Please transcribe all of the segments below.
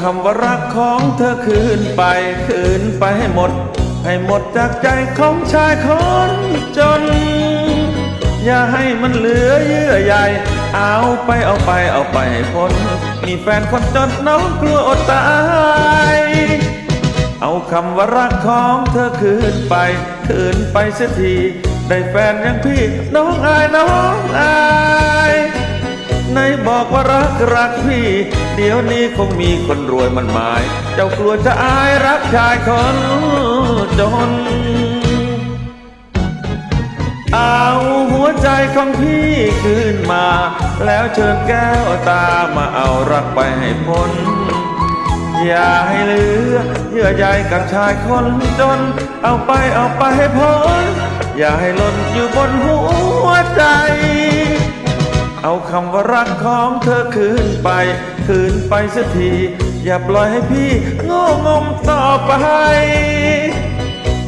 คำว่ารักของเธอคืนไปคืนไปให้หมด ให้หมดจากใจของชายคนจน อย่าให้มันเหลือเยื่อใยเอาไปเอาไปเอาไปให้พ้นมีแฟนคนจนน้องกลัวอดตายเอาคำว่ารักของเธอคืนไป คืนไปเสียที ได้แฟนอย่างพี่น้องอายน้องอาย ในบอกว่ารักรักพี่ เดี๋ยวนี้คงมีคนรวยมันหมาย เจ้ากลัวจะอายรักชายคนจน เอาหัวใจของพี่คืนมา แล้วเชิญแก้วตามาเอารักไปให้พ้นอย่าให้เหลือเยื่อใยกับชายคนจน เอาไปเอาไปให้พ้น อย่าให้หล่นอยู่บนหัว เอาคำว่ารักของเธอคืนไป คืนไปสักที อย่าปล่อยให้พี่โง่งมต่อไป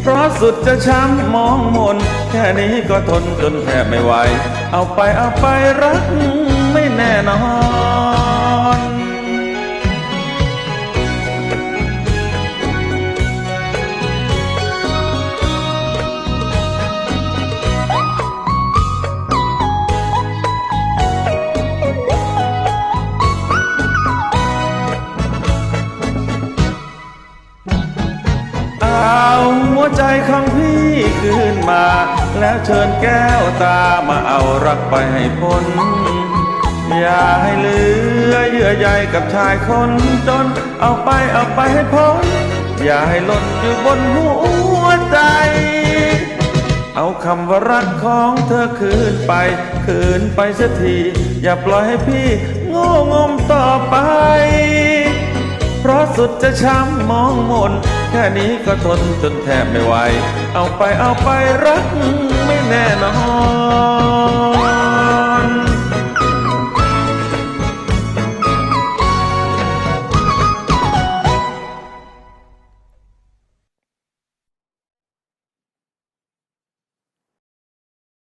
เพราะสุดจะช้ำมองมน แค่นี้ก็ทนจนแทบไม่ไหว เอาไปเอาไปรักไม่แน่นอน เอาหัวใจของพี่คืนมา แล้วเชิญแก้วตามาเอารักไปให้พ้น อย่าให้เหลือเยื่อใยกับชายคนจน เอาไปเอาไปให้พ้น อย่าให้หล่นอยู่บนหัวใจ เอาคำว่ารักของเธอคืนไป คืนไปเสียที อย่าปล่อยให้พี่โง่งมต่อไป เพราะสุดจะช้ำมองมน แค่นี้ก็ทนจนแทบไม่ไหว เอาไปเอาไปรักไม่แน่นอน